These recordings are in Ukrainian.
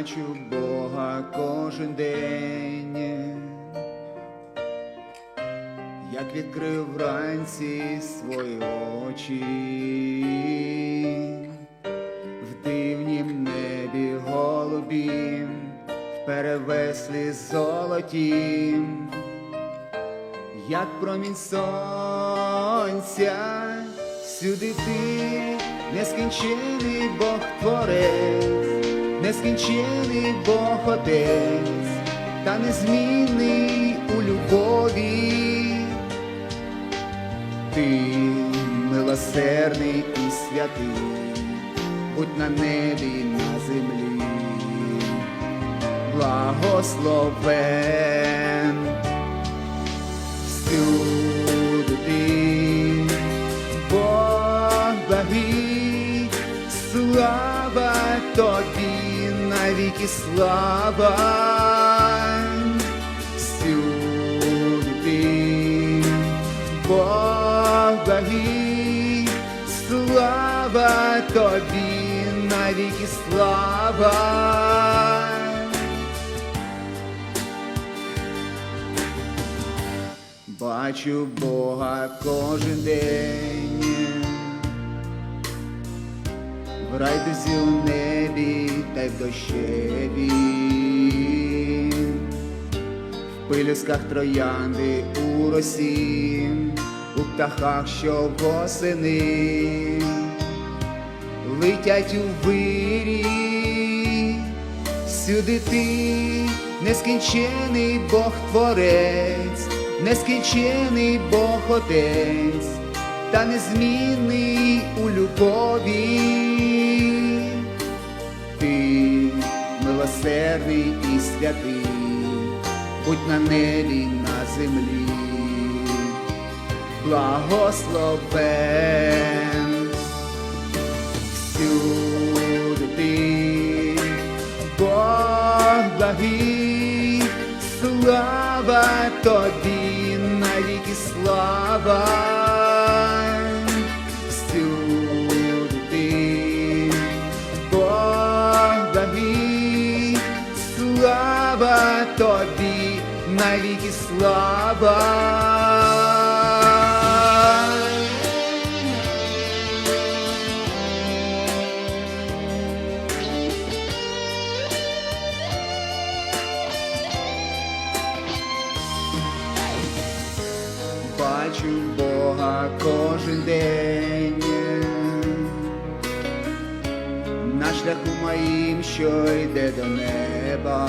бачу Бога кожен день, як відкрив вранці свої очі, в дивнім небі голубім, в перевеслі золотім, як промінь сонця, сюди ти нескінчений Бог творець, нескінчений Бог Отець, та незмінний у любові. Ти милосердний і святий, будь на небі і на землі, благословен всюди навіки слава, всюди. Ти, Бог благий, слава тобі, навіки слава. Бачу Бога кожен день, в райдузі у небі та й в дощеві, в пилюсках троянди у росі, у птахах, що восени. Летять у вирі, сюди ти нескінчений Бог творець, нескінчений Бог Отець, та незмінний у любові. Милосердний і святий, будь на небі на землі, благословен. Всюди ти, Бог благий, слава тобі, слава. бачу Бога кожен день, на шляху моїм, що йде до неба,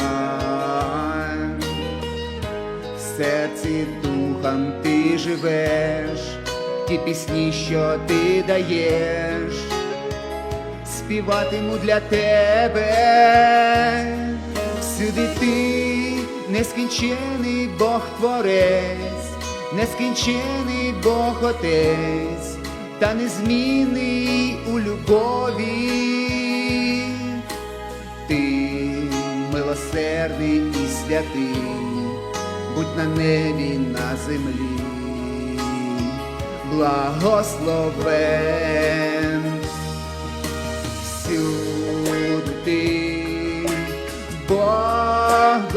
серці духом ти живеш, ті пісні, що ти даєш, співатиму для тебе, всюди ти нескінчений Бог творець нескінчений Бог Отець, та незмінний у любові. Ти милосердний і святий, будь на небі на землі, благословен всюди. Ти, благий,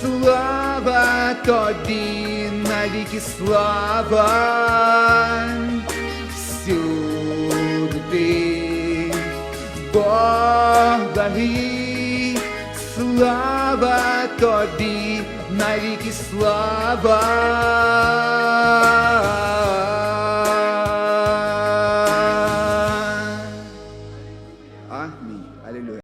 слава тобі, навіки слава, всюди. Ти, слава тобі, навіки слава.